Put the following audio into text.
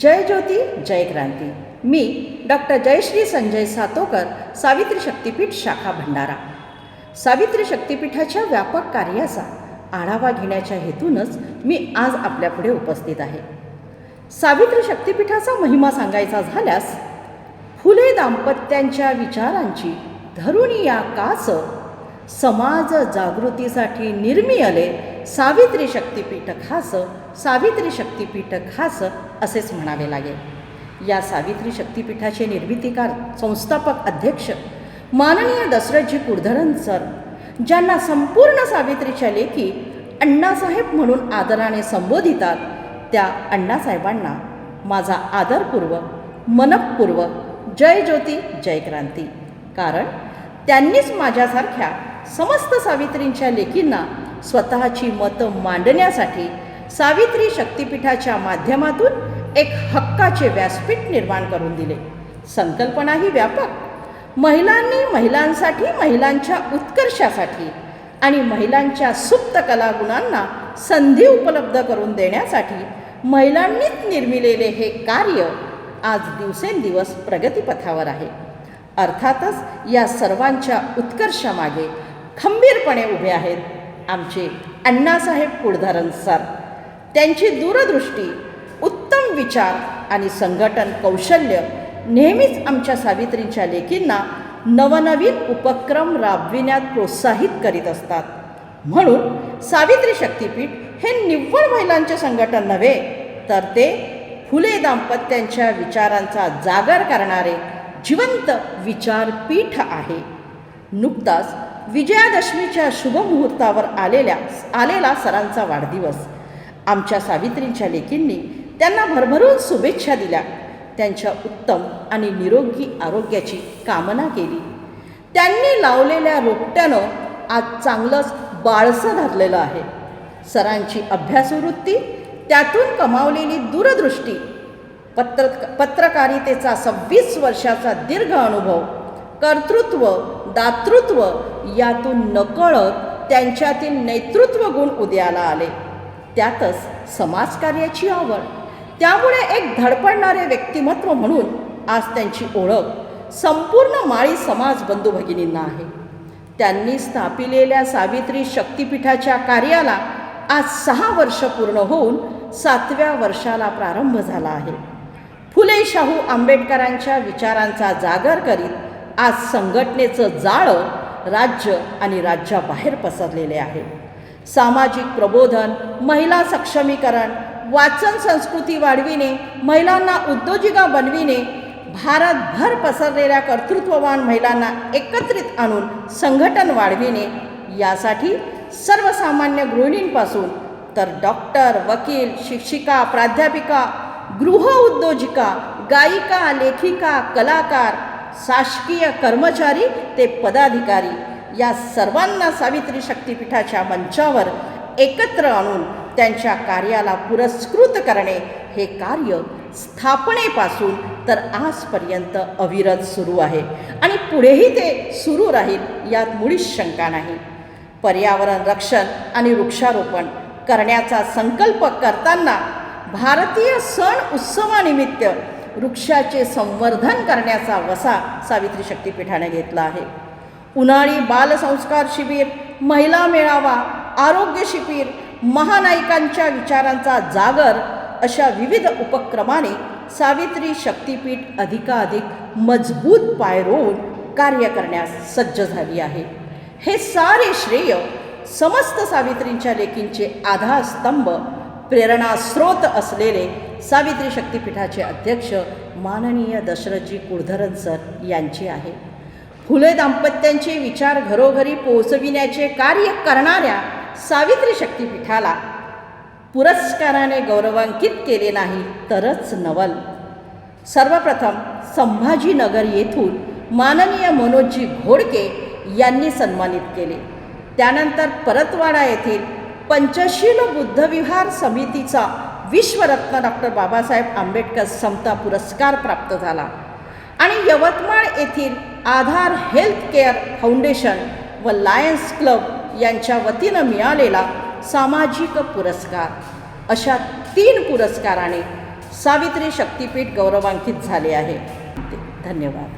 जय ज्योती जय क्रांती. मी डॉक्टर जयश्री संजय सातोकर सावित्री शक्तीपीठ शाखा भंडारा. सावित्री शक्तीपीठाच्या व्यापक कार्याचा आढावा घेण्याच्या हेतूनच मी आज आपल्यापुढे उपस्थित आहे. सावित्री शक्तीपीठाचा महिमा सांगायचा झाल्यास फुले दाम्पत्यांच्या विचारांची धरून या कास समाज जागृतीसाठी निर्मियले सावित्री शक्तीपीठ खास सावित्री शक्तीपीठ खास असेच म्हणावे लागेल या सावित्री शक्तीपीठाचे निर्मितीकार संस्थापक अध्यक्ष माननीय दसरथजी कुडधरन सर ज्यांना संपूर्ण सावित्रीच्या लेखी अण्णासाहेब म्हणून आदराने संबोधितात त्या अण्णासाहेबांना माझा आदरपूर्वक मनपूर्वक जय ज्योती जय क्रांती. कारण त्यांनीच माझ्यासारख्या समस्त सावित्रींच्या लेकींना स्वतःची मतं मांडण्यासाठी सावित्री शक्तिपीठाच्या माध्यमातून एक हक्काचे व्यासपीठ निर्माण करून दिले. संकल्पना ही व्यापक. महिलांनी महिलांसाठी महिलांच्या उत्कर्षासाठी आणि महिलांच्या सुप्त कलागुणांना संधी उपलब्ध करून देण्यासाठी महिलांनीच निर्मिलेले हे कार्य आज दिवसेंदिवस प्रगतीपथावर आहे. अर्थातच या सर्वांच्या उत्कर्षामागे खंबीरपणे उभे आहेत आमचे अण्णासाहेब कुळधरन सर त्यांची दूरदृष्टी उत्तम विचार आणि संघटन कौशल्य नेहमीच आमच्या सावित्रींच्या लेखींना नवनवीन उपक्रम राबविण्यात प्रोत्साहित करीत असतात. म्हणून सावित्री शक्तीपीठ हे निव्वळ महिलांचे संघटन नव्हे तर ते फुले दाम्पत्यांच्या विचारांचा जागर करणारे जिवंत विचारपीठ आहे. नुकताच विजयादशमीच्या शुभमुहूर्तावर आलेल्या आलेला सरांचा वाढदिवस. आमच्या सावित्रींच्या लेकींनी त्यांना भरभरून शुभेच्छा दिल्या. त्यांच्या उत्तम आणि निरोगी आरोग्याची कामना केली. त्यांनी लावलेल्या रोपट्यानं आज चांगलंच बाळसं धरलेलं आहे. सरांची अभ्यासवृत्ती त्यातून कमावलेली दूरदृष्टी पत्र पत्रकारितेचा सव्वीस वर्षाचा दीर्घ अनुभव कर्तृत्व दातृत्व यातून नकळत त्यांच्यातील नेतृत्व गुण उदयाला आले. त्यातच समाजकार्याची आवड. त्यामुळे एक धडपडणारे व्यक्तिमत्व म्हणून आज त्यांची ओळख संपूर्ण माळी समाज बंधू भगिनींना आहे. त्यांनी स्थापिलेल्या सावित्री शक्तीपीठाच्या कार्याला आज सहा वर्ष पूर्ण होऊन सातव्या वर्षाला प्रारंभ झाला आहे. फुले शाहू आंबेडकरांच्या विचारांचा जागर करीत आज संघटनेचं जाळं राज्य आणि राज्याबाहेर पसरलेले आहे. सामाजिक प्रबोधन महिला सक्षमीकरण वाचन संस्कृती वाढविणे महिलांना उद्योजिका बनविणे भारतभर पसरलेल्या कर्तृत्ववान महिलांना एकत्रित आणून संघटन वाढविणे यासाठी सर्वसामान्य गृहिणींपासून तर डॉक्टर वकील शिक्षिका प्राध्यापिका गृह उद्योजिका गायिका लेखिका कलाकार शासकीय कर्मचारी ते पदाधिकारी या सर्वांना सावित्री शक्तीपीठाच्या मंचावर एकत्र आणून त्यांच्या कार्याला पुरस्कृत करणे हे कार्य स्थापनेपासून तर आजपर्यंत अविरत सुरू आहे. आणि पुढेही ते सुरू राहील यात मुळीच शंका नाही. पर्यावरण रक्षण आणि वृक्षारोपण करण्याचा संकल्प करताना भारतीय सण उत्सवानिमित्त वृक्षाचे संवर्धन करण्याचा वसा सावित्री शक्तीपीठाने घेतला आहे. उन्हाळी बालसंस्कार शिबिर महिला मेळावा आरोग्य शिबिर महानायिकांच्या विचारांचा जागर अशा विविध उपक्रमाने सावित्री शक्तीपीठ अधिकाधिक मजबूत पाय कार्य करण्यास सज्ज झाली आहे. हे सारे श्रेय समस्त सावित्रींच्या लेखींचे आधारस्तंभ प्रेरणास्रोत असलेले सावित्री शक्तीपीठाचे अध्यक्ष माननीय दशरथजी कुळधरन सर यांची आहे. फुले दाम्पत्यांचे विचार घरोघरी पोहोचविण्याचे कार्य करणाऱ्या सावित्री शक्तीपीठाला पुरस्काराने गौरवांकित केले नाही तरच नवल. सर्वप्रथम संभाजीनगर येथून माननीय मनोजजी घोडके यांनी सन्मानित केले. त्यानंतर परतवाडा येथील पंचशील बुद्धविहार समितीचा विश्वरत्न डॉक्टर बाबासाहेब आंबेडकर समता पुरस्कार प्राप्त झाला. आणि यवतमाळ येथील आधार हेल्थ केअर फाउंडेशन व लायन्स क्लब यांच्या वतीनं मिळालेला सामाजिक पुरस्कार. अशा तीन पुरस्काराने सावित्री शक्तिपीठ गौरवांकित झाले आहे. धन्यवाद.